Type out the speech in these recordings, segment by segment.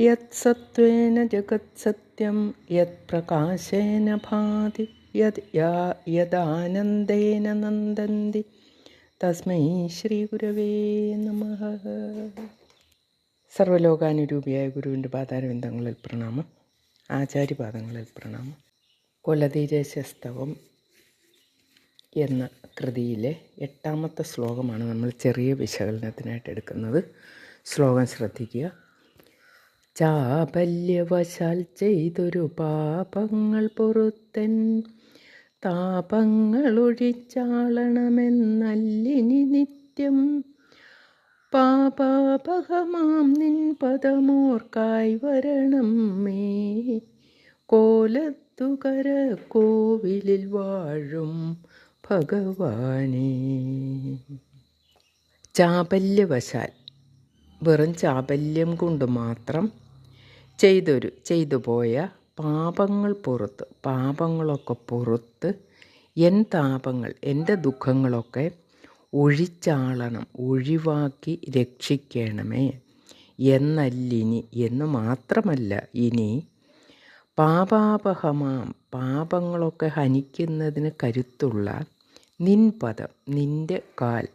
യത്സത്വേന ജഗത്സത്യം യത് പ്രകാശേന ഭാതി യത് യദാനന്ദേന നന്ദന്തി തസ്മൈ ശ്രീഗുരവേ നമ. സർവലോകാനുരൂപിയായ ഗുരുവിന്റെ പാതാരവിന്ദങ്ങളിൽ പ്രണാമം. ആചാര്യപാദങ്ങളിൽ പ്രണാമം. കൊലതീരശസ്തവം എന്ന കൃതിയിലെ എട്ടാമത്തെ ശ്ലോകമാണ് നമ്മൾ ചെറിയ വിശകലനത്തിനായിട്ട് എടുക്കുന്നത്. ശ്ലോകം ശ്രദ്ധിക്കുക. ചാബല്യവശാൽ ചെയ്തൊരു പാപങ്ങൾ പൊറുത്തൻ താപങ്ങൾ ഒഴിച്ചാളണമെന്നല്ലിനി നിത്യം. പാപാപഹമാം നിൻ പദമോർക്കായി വരണം മേ. കോലത്തുകര കോവിലിൽ വാഴും ഭഗവാനേ. ചാബല്യവശാൽ വെറും ചാബല്യം കൊണ്ട് മാത്രം ചെയ്തൊരു ചെയ്തു പോയ പാപങ്ങൾ പുറത്ത് പാപങ്ങളൊക്കെ പുറത്ത് എൻ താപങ്ങൾ എന്റെ ദുഃഖങ്ങളൊക്കെ ഒഴിച്ചാളണം ഒഴിവാക്കി രക്ഷിക്കണമേ. എന്നല്ലിനി എന്ന് മാത്രമല്ല ഇനി പാപാപഹമാം പാപങ്ങളൊക്കെ ഹനിക്കുന്നതിന് കരുത്തുള്ള നിൻ പദം നിന്റെ കാൽ.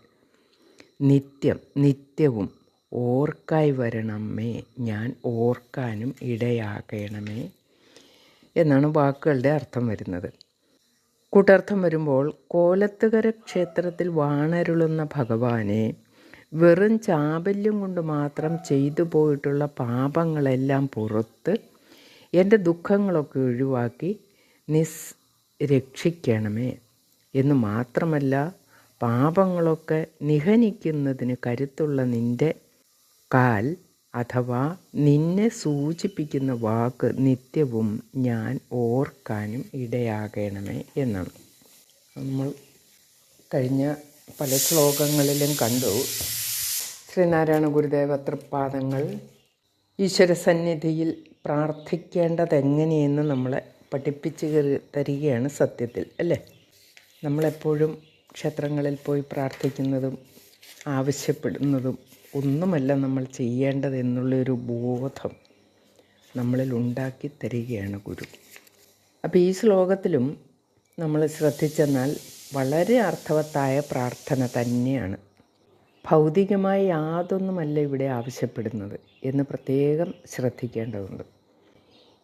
നിത്യം നിത്യവും ഓർക്കായി വരണമേ ഞാൻ ഓർക്കാനും ഇടയാകണമേ എന്നാണ് വാക്കുകളുടെ അർത്ഥം വരുന്നത്. കൂട്ടർത്ഥം വരുമ്പോൾ കോലത്തുകര ക്ഷേത്രത്തിൽ വാണരുളുന്ന ഭഗവാനെ വെറും ചാബല്യം കൊണ്ട് മാത്രം ചെയ്തു പോയിട്ടുള്ള പാപങ്ങളെല്ലാം പുറത്ത് എന്റെ ദുഃഖങ്ങളൊക്കെ ഒഴിവാക്കി നിസ് രക്ഷിക്കണമേ എന്ന് മാത്രമല്ല പാപങ്ങളൊക്കെ നിഹനിക്കുന്നതിന് കരുത്തുള്ള നിന്റെ കാൽ അഥവാ നിന്നെ സൂചിപ്പിക്കുന്ന വാക്ക് നിത്യവും ഞാൻ ഓർക്കാനും ഇടയാകണമേ എന്നാണ്. നമ്മൾ കഴിഞ്ഞ പല ശ്ലോകങ്ങളിലും കണ്ടു. ശ്രീനാരായണ ഗുരുദേവ തൃപ്പാദങ്ങൾ സന്നിധിയിൽ പ്രാർത്ഥിക്കേണ്ടതെങ്ങനെയെന്ന് നമ്മളെ പഠിപ്പിച്ച് തരികയാണ് സത്യത്തിൽ അല്ലേ? നമ്മളെപ്പോഴും ക്ഷേത്രങ്ങളിൽ പോയി പ്രാർത്ഥിക്കുന്നതും ആവശ്യപ്പെടുന്നതും ഒന്നുമല്ല നമ്മൾ ചെയ്യേണ്ടത് എന്നുള്ളൊരു ബോധം നമ്മളിൽ ഉണ്ടാക്കി തരികയാണ് ഗുരു. അപ്പോൾ ഈ ശ്ലോകത്തിലും നമ്മൾ ശ്രദ്ധിച്ചെന്നാൽ വളരെ അർത്ഥവത്തായ പ്രാർത്ഥന തന്നെയാണ്. ഭൗതികമായി യാതൊന്നുമല്ല ഇവിടെ ആവശ്യപ്പെടുന്നത് എന്ന് പ്രത്യേകം ശ്രദ്ധിക്കേണ്ടതുണ്ട്.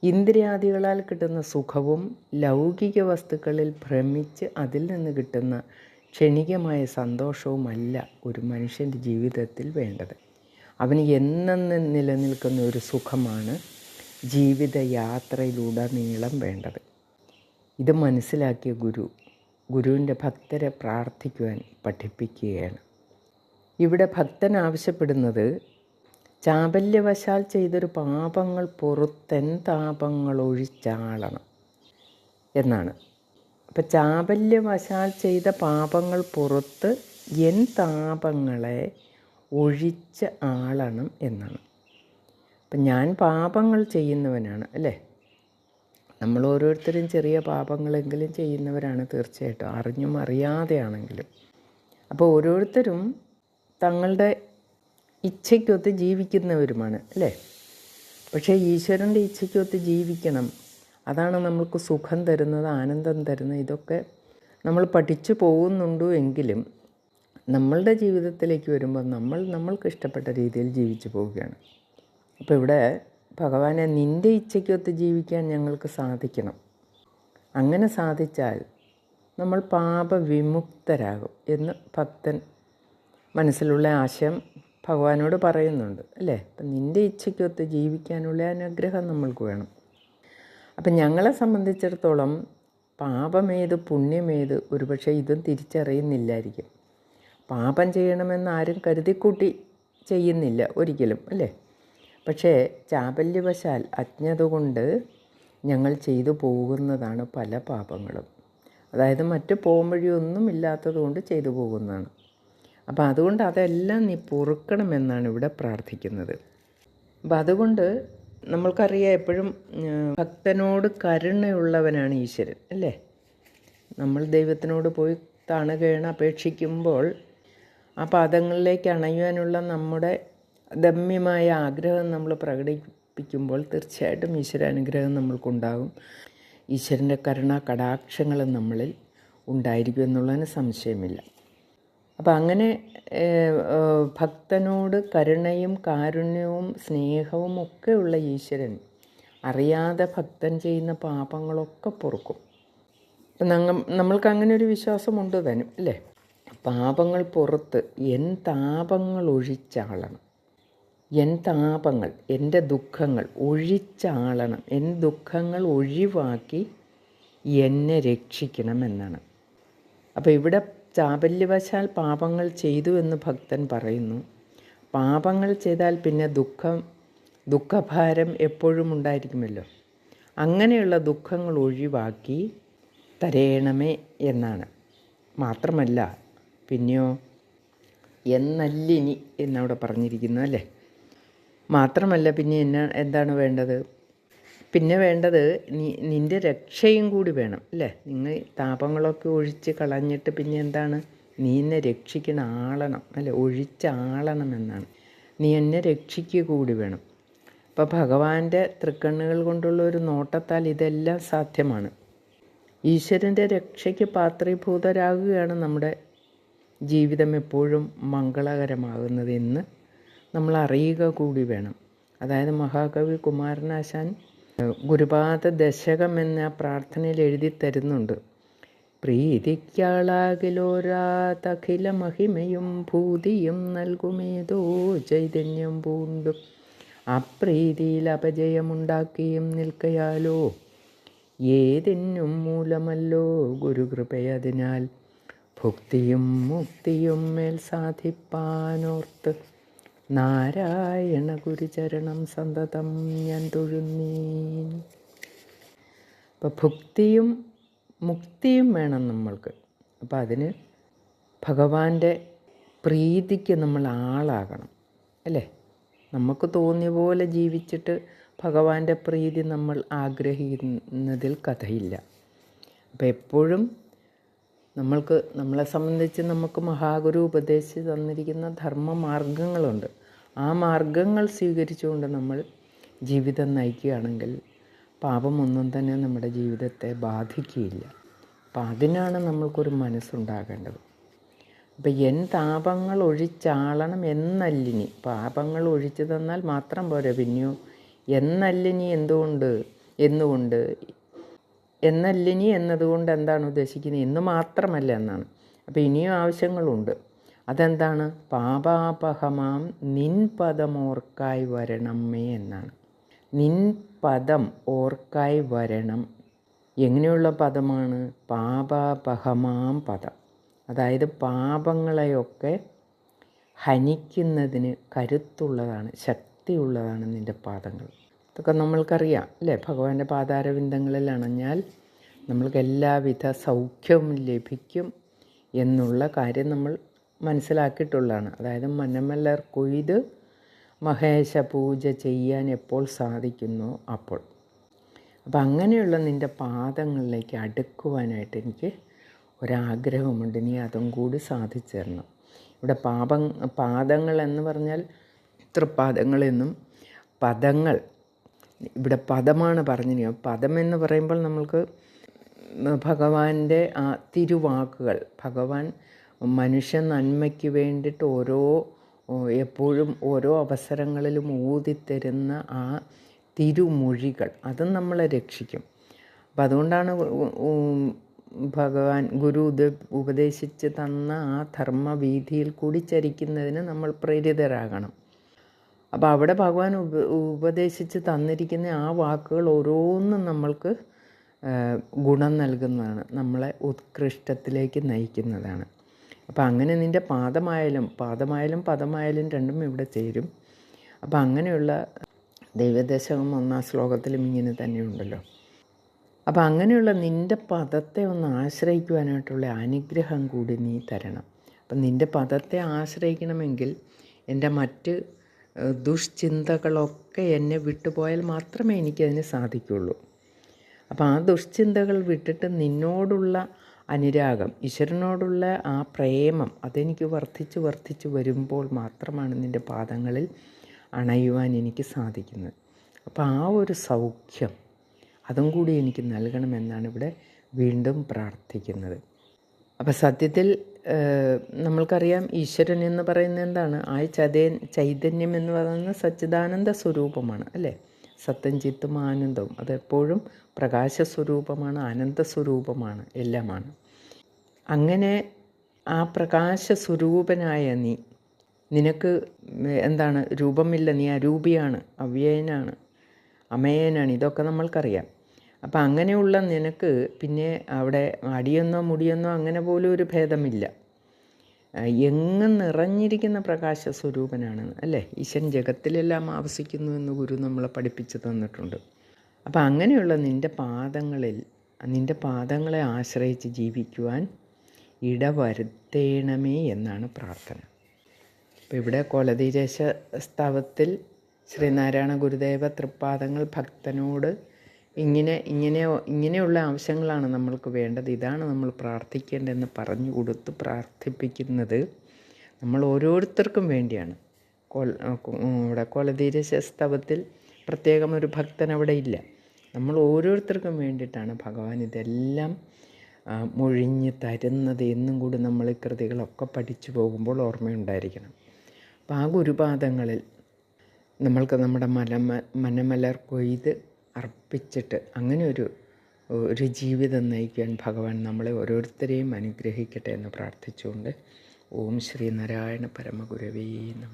ഇന്ദ്രിയാദികളാൽ കിട്ടുന്ന സുഖവും ലൗകിക വസ്തുക്കളിൽ ഭ്രമിച്ച് അതിൽ നിന്ന് കിട്ടുന്ന ക്ഷണികമായ സന്തോഷവുമല്ല ഒരു മനുഷ്യന്റെ ജീവിതത്തിൽ വേണ്ടത്. അവന് എന്നെന്ന് നിലനിൽക്കുന്ന ഒരു സുഖമാണ് ജീവിതയാത്രയിലുടനീളം വേണ്ടത്. ഇത് മനസ്സിലാക്കിയ ഗുരു ഗുരുവിന്റെ ഭക്തരെ പ്രാർത്ഥിക്കുവാൻ പഠിപ്പിക്കുകയാണ്. ഇവിടെ ഭക്തൻ ആവശ്യപ്പെടുന്നത് ചാബല്യവശാൽ ചെയ്തൊരു പാപങ്ങൾ പുറത്തൻ താപങ്ങൾ ഒഴിച്ചാളണം എന്നാണ്. അപ്പം ചാബല്യവശാൽ ചെയ്ത പാപങ്ങൾ പുറത്ത് എൻ താപങ്ങളെ ഒഴിച്ച് ആളണം എന്നാണ്. അപ്പം ഞാൻ പാപങ്ങൾ ചെയ്യുന്നവനാണ് അല്ലേ? നമ്മൾ ഓരോരുത്തരും ചെറിയ പാപങ്ങളെങ്കിലും ചെയ്യുന്നവരാണ് തീർച്ചയായിട്ടും അറിഞ്ഞും അറിയാതെയാണെങ്കിലും. അപ്പോൾ ഓരോരുത്തരും തങ്ങളുടെ ഇച്ഛയ്ക്കൊത്ത് ജീവിക്കുന്നവരുമാണ് അല്ലേ? പക്ഷേ ഈശ്വരന്റെ ഇച്ഛയ്ക്കൊത്ത് ജീവിക്കണം. അതാണ് നമ്മൾക്ക് സുഖം തരുന്നത് ആനന്ദം തരുന്നത്. ഇതൊക്കെ നമ്മൾ പഠിച്ചു പോകുന്നുണ്ടു എങ്കിലും നമ്മളുടെ ജീവിതത്തിലേക്ക് വരുമ്പോൾ നമ്മൾ നമ്മൾക്ക് ഇഷ്ടപ്പെട്ട രീതിയിൽ ജീവിച്ചു പോവുകയാണ്. അപ്പോൾ ഇവിടെ ഭഗവാനെ നിന്റെ ഇച്ഛയ്ക്കൊത്ത് ജീവിക്കാൻ ഞങ്ങൾക്ക് സാധിക്കണം. അങ്ങനെ സാധിച്ചാൽ നമ്മൾ പാപവിമുക്തരാകും എന്ന് ഭക്തൻ മനസ്സിലുള്ള ആശയം ഭഗവാനോട് പറയുന്നുണ്ട് അല്ലേ? അപ്പം നിന്റെ ഇച്ഛയ്ക്കൊത്ത് ജീവിക്കാനുള്ള അനുഗ്രഹം നമ്മൾക്ക് വേണം. അപ്പം ഞങ്ങളെ സംബന്ധിച്ചിടത്തോളം പാപമേത് പുണ്യമേത് ഒരുപക്ഷെ ഇതും തിരിച്ചറിയുന്നില്ലായിരിക്കും. പാപം ചെയ്യണമെന്ന് ആരും കരുതിക്കൂട്ടി ചെയ്യുന്നില്ല ഒരിക്കലും അല്ലേ? പക്ഷേ ചാബല്യവശാൽ അജ്ഞത കൊണ്ട് ഞങ്ങൾ ചെയ്തു പോകുന്നതാണ് പല പാപങ്ങളും. അതായത് മറ്റ് പോംവഴിയൊന്നും ഇല്ലാത്തത് കൊണ്ട് ചെയ്തു പോകുന്നതാണ്. അപ്പോൾ അതുകൊണ്ട് അതെല്ലാം നീ പൊറുക്കണമെന്നാണ് ഇവിടെ പ്രാർത്ഥിക്കുന്നത്. അപ്പം അതുകൊണ്ട് നമ്മൾക്കറിയാം എപ്പോഴും ഭക്തനോട് കരുണയുള്ളവനാണ് ഈശ്വരൻ അല്ലേ? നമ്മൾ ദൈവത്തിനോട് പോയി താണുകേണ അപേക്ഷിക്കുമ്പോൾ ആ പാദങ്ങളിലേക്ക് അണയുവാനുള്ള നമ്മുടെ ദമ്യമായ ആഗ്രഹം നമ്മൾ പ്രകടിപ്പിക്കുമ്പോൾ തീർച്ചയായിട്ടും ഈശ്വരാനുഗ്രഹം നമ്മൾക്കുണ്ടാകും. ഈശ്വരന്റെ കരുണ കടാക്ഷങ്ങൾ നമ്മളിൽ ഉണ്ടായിരിക്കും എന്നുള്ളതിന് സംശയമില്ല. അപ്പം അങ്ങനെ ഭക്തനോട് കരുണയും കാരുണ്യവും സ്നേഹവും ഒക്കെയുള്ള ഈശ്വരൻ അറിയാതെ ഭക്തൻ ചെയ്യുന്ന പാപങ്ങളൊക്കെ പൊറുക്കും. അപ്പം നമ്മ നമ്മൾക്ക് അങ്ങനെ ഒരു വിശ്വാസമുണ്ട് തന്നെ അല്ലേ? പാപങ്ങൾ പുറത്ത് എൻ താപങ്ങൾ ഒഴിച്ചാളണം. എൻ താപങ്ങൾ എന്റെ ദുഃഖങ്ങൾ ഒഴിച്ചാളണം. എൻ ദുഃഖങ്ങൾ ഒഴിവാക്കി എന്നെ രക്ഷിക്കണം എന്നാണ് അപ്പോൾ ഇവിടെ ചാബല്യവശാൽ പാപങ്ങൾ ചെയ്തു എന്ന് ഭക്തൻ പറയുന്നു. പാപങ്ങൾ ചെയ്താൽ പിന്നെ ദുഃഖം ദുഃഖഭാരം എപ്പോഴും ഉണ്ടായിരിക്കുമല്ലോ. അങ്ങനെയുള്ള ദുഃഖങ്ങൾ ഒഴിവാക്കി തരയണമേ എന്നാണ്. മാത്രമല്ല പിന്നെയോ എന്നല്ലിനി എന്നവിടെ പറഞ്ഞിരിക്കുന്നു അല്ലേ? മാത്രമല്ല പിന്നെ എന്നാ എന്താണ് വേണ്ടത്? പിന്നെ വേണ്ടത് നിന്റെ രക്ഷയും കൂടി വേണം അല്ലേ? നിങ്ങൾ താപങ്ങളൊക്കെ ഒഴിച്ച് കളഞ്ഞിട്ട് പിന്നെ എന്താണ്? നീ എന്നെ രക്ഷിക്കണ ആളണം അല്ലേ? ഒഴിച്ചാളണം എന്നാണ്. നീ എന്നെ രക്ഷിക്കുക കൂടി വേണം. അപ്പോൾ ഭഗവാന്റെ തൃക്കണ്ണുകൾ കൊണ്ടുള്ള ഒരു നോട്ടത്താൽ ഇതെല്ലാം സാധ്യമാണ്. ഈശ്വരന്റെ രക്ഷയ്ക്ക് പാത്രീഭൂതരാകുകയാണ് നമ്മുടെ ജീവിതം എപ്പോഴും മംഗളകരമാകുന്നത് എന്ന് നമ്മൾ അറിയുക കൂടി വേണം. അതായത് മഹാകവി കുമാരനാശാൻ ഗുരുപാദ ദശകം എന്ന പ്രാർത്ഥനയിൽ എഴുതി തരുന്നുണ്ട് പ്രീതിക്കാളാകിലോരാതഖില മഹിമയും ഭൂതിയും നൽകുമേതോ ചൈതന്യം പൂണ്ടും. അപ്രീതിയിൽ അപജയമുണ്ടാക്കിയും നിൽക്കയാലോ? ഏതിനും മൂലമല്ലോ ഗുരുകൃപയതിനാൽ. ഭുക്തിയും മുക്തിയും മേൽ സാധിപ്പാനോർത്ത് നാരായണ ഗുരുചരണം സന്തതം ഞാൻ തൊഴുന്നീ അപ്പോൾ ഭുക്തിയും മുക്തിയും വേണം നമ്മൾക്ക്. അപ്പോൾ അതിന് ഭഗവാന്റെ പ്രീതിക്ക് നമ്മൾ ആളാകണം അല്ലേ? നമുക്ക് തോന്നിയ പോലെ ജീവിച്ചിട്ട് ഭഗവാന്റെ പ്രീതി നമ്മൾ ആഗ്രഹിക്കുന്നതിൽ കഥയില്ല. അപ്പോൾ എപ്പോഴും നമ്മൾക്ക് നമ്മളെ സംബന്ധിച്ച് നമുക്ക് മഹാഗുരു ഉപദേശിച്ച് തന്നിരിക്കുന്ന ധർമ്മ മാർഗങ്ങളുണ്ട് ആ മാർഗങ്ങൾ സ്വീകരിച്ചുകൊണ്ട് നമ്മൾ ജീവിതം നയിക്കുകയാണെങ്കിൽ പാപമൊന്നും തന്നെ നമ്മുടെ ജീവിതത്തെ ബാധിക്കുകയില്ല. അപ്പം അതിനാണ് നമ്മൾക്കൊരു മനസ്സുണ്ടാകേണ്ടത്. അപ്പം എൻ താപങ്ങൾ ഒഴിച്ചാളണം എന്നല്ലിനി. പാപങ്ങൾ ഒഴിച്ചു തന്നാൽ മാത്രം പോരാ പിന്നെയോ? എന്നല്ലിനി എന്തുകൊണ്ട്? എന്നുകൊണ്ട് എന്നല്ലിനി എന്നതുകൊണ്ട് എന്താണ് ഉദ്ദേശിക്കുന്നത്? എന്ന് മാത്രമല്ല എന്നാണ്. അപ്പോൾ ഇനിയും ആവശ്യങ്ങളുണ്ട്. അതെന്താണ്? പാപാപഹമാം നിൻ പദം ഓർക്കായി വരണമേ എന്നാണ്. നിൻപദം ഓർക്കായി വരണം. എങ്ങനെയുള്ള പദമാണ്? പാപാപഹമാം പദം. അതായത് പാപങ്ങളെയൊക്കെ ഹനിക്കുന്നതിന് കരുത്തുള്ളതാണ് ശക്തിയുള്ളതാണ് നിന്റെ പാദങ്ങൾ. ഇതൊക്കെ നമ്മൾക്കറിയാം അല്ലേ? ഭഗവാന്റെ പാതാരവിന്ദങ്ങളിൽ അണഞ്ഞാൽ നമ്മൾക്ക് എല്ലാവിധ സൗഖ്യവും ലഭിക്കും എന്നുള്ള കാര്യം നമ്മൾ മനസ്സിലാക്കിയിട്ടുള്ളതാണ്. അതായത് മനമല്ലർ കൊയ്ത് മഹേശ പൂജ ചെയ്യാൻ എപ്പോൾ സാധിക്കുന്നു അപ്പോൾ. അപ്പം അങ്ങനെയുള്ള നിന്റെ പാദങ്ങളിലേക്ക് അടുക്കുവാനായിട്ട് എനിക്ക് ഒരാഗ്രഹമുണ്ട്. നീ അതും കൂടി സാധിച്ചു തരണം ഇവിടെ പാപം പാദങ്ങൾ എന്ന് പറഞ്ഞാൽ തൃപ്പാദങ്ങളെന്നും പദങ്ങൾ ഇവിടെ പദമാണ് പറഞ്ഞത് പദം എന്ന് പറയുമ്പോൾ നമ്മൾക്ക് ഭഗവാന്റെ ആ തിരുവാക്കുകൾ ഭഗവാൻ മനുഷ്യ നന്മയ്ക്ക് വേണ്ടിയിട്ട് ഓരോ എപ്പോഴും ഓരോ അവസരങ്ങളിലും ഊതിത്തരുന്ന ആ തിരുമൊഴികൾ അതും നമ്മളെ രക്ഷിക്കും. അപ്പം അതുകൊണ്ടാണ് ഭഗവാൻ ഗുരു ഉദ ഉപദേശിച്ച് തന്ന ആ ധർമ്മവീതിയിൽ കൂടി ചരിക്കുന്നതിന് നമ്മൾ പ്രേരിതരാകണം. അപ്പോൾ അവിടെ ഭഗവാൻ ഉപ ഉപദേശിച്ച് തന്നിരിക്കുന്ന ആ വാക്കുകൾ ഓരോന്നും നമ്മൾക്ക് ഗുണം നൽകുന്നതാണ്. നമ്മളെ ഉത്കൃഷ്ടത്തിലേക്ക് നയിക്കുന്നതാണ്. അപ്പോൾ അങ്ങനെ നിന്റെ പാദമായാലും പാദമായാലും പദമായാലും രണ്ടും ഇവിടെ ചേരും. അപ്പോൾ അങ്ങനെയുള്ള ദൈവദശകം ഒന്നാം ശ്ലോകത്തിലും ഇങ്ങനെ തന്നെയുണ്ടല്ലോ. അപ്പോൾ അങ്ങനെയുള്ള നിന്റെ പദത്തെ ഒന്ന് ആശ്രയിക്കുവാനായിട്ടുള്ള അനുഗ്രഹം കൂടി നീ തരണം. അപ്പം നിന്റെ പദത്തെ ആശ്രയിക്കണമെങ്കിൽ എന്റെ മറ്റ് ദുഷ്ചിന്തകളൊക്കെ എന്നെ വിട്ടുപോയാൽ മാത്രമേ എനിക്കതിന് സാധിക്കുള്ളൂ അപ്പോൾ ആ ദുഷ്ചിന്തകൾ വിട്ടിട്ട് നിന്നോടുള്ള അനുരാഗം ഈശ്വരനോടുള്ള ആ പ്രേമം അതെനിക്ക് വർദ്ധിച്ച് വർദ്ധിച്ച് വരുമ്പോൾ മാത്രമാണ് നിന്റെ പാദങ്ങളിൽ അണയുവാൻ എനിക്ക് സാധിക്കുന്നത്. അപ്പോൾ ആ ഒരു സൗഖ്യം അതും കൂടി എനിക്ക് നൽകണമെന്നാണ് ഇവിടെ വീണ്ടും പ്രാർത്ഥിക്കുന്നത്. അപ്പോൾ സത്യത്തിൽ നമ്മൾക്കറിയാം ഈശ്വരൻ എന്ന് പറയുന്നത് എന്താണ്? ആ ചതേ ചൈതന്യം എന്ന് പറയുന്നത് സച്ചിദാനന്ദ സ്വരൂപമാണ് അല്ലേ? സത്യം ചിത്തും ആനന്ദവും. അതെപ്പോഴും പ്രകാശ സ്വരൂപമാണ് ആനന്ദ സ്വരൂപമാണ് എല്ലാമാണ്. അങ്ങനെ ആ പ്രകാശ സ്വരൂപനായ നീ നിനക്ക് എന്താണ്? രൂപമില്ല. നീ അരൂപിയാണ് അവ്യയനാണ് അമേയനാണ്. ഇതൊക്കെ നമ്മൾക്കറിയാം. അപ്പം അങ്ങനെയുള്ള നിനക്ക് പിന്നെ അവിടെ അടിയെന്നോ മുടിയെന്നോ അങ്ങനെ പോലും ഒരു ഭേദമില്ല. എങ്ങും നിറഞ്ഞിരിക്കുന്ന പ്രകാശ സ്വരൂപനാണ് അല്ലേ? ഈശൻ ജഗത്തിലെല്ലാം ആവസിക്കുന്നു എന്ന് ഗുരു നമ്മളെ പഠിപ്പിച്ചു തന്നിട്ടുണ്ട്. അപ്പം അങ്ങനെയുള്ള നിന്റെ പാദങ്ങളിൽ നിന്റെ പാദങ്ങളെ ആശ്രയിച്ച് ജീവിക്കുവാൻ ഇടവരുത്തേണമേ എന്നാണ് പ്രാർത്ഥന. അപ്പോൾ ഇവിടെ കോലതീരേശ സ്തവത്തിൽ ശ്രീനാരായണ ഗുരുദേവ തൃപ്പാദങ്ങൾ ഭക്തനോട് ഇങ്ങനെ ഇങ്ങനെ ഇങ്ങനെയുള്ള ആവശ്യങ്ങളാണ് നമ്മൾക്ക് വേണ്ടത്. ഇതാണ് നമ്മൾ പ്രാർത്ഥിക്കേണ്ടതെന്ന് പറഞ്ഞു കൊടുത്ത് പ്രാർത്ഥിപ്പിക്കുന്നത്. നമ്മൾ ഓരോരുത്തർക്കും വേണ്ടിയാണ്. ഇവിടെ കൊലതീര സ്തവത്തിൽ പ്രത്യേകം ഒരു ഭക്തൻ അവിടെ ഇല്ല. നമ്മൾ ഓരോരുത്തർക്കും വേണ്ടിയിട്ടാണ് ഭഗവാൻ ഇതെല്ലാം മൊഴിഞ്ഞ് തരുന്നത് എന്നും കൂടി നമ്മൾ ഈ കൃതികളൊക്കെ പഠിച്ചു പോകുമ്പോൾ ഓർമ്മയുണ്ടായിരിക്കണം. അപ്പോൾ ആ ഗുരുപാദങ്ങളിൽ നമ്മൾക്ക് നമ്മുടെ മലമ മനമലർ കൊയ്ത് അർപ്പിച്ചിട്ട് അങ്ങനെ ഒരു ഒരു ജീവിതം നയിക്കാൻ ഭഗവാൻ നമ്മളെ ഓരോരുത്തരെയും അനുഗ്രഹിക്കട്ടെ എന്ന് പ്രാർത്ഥിച്ചുകൊണ്ട് ഓം ശ്രീ നാരായണ പരമഗുരവേ നമ.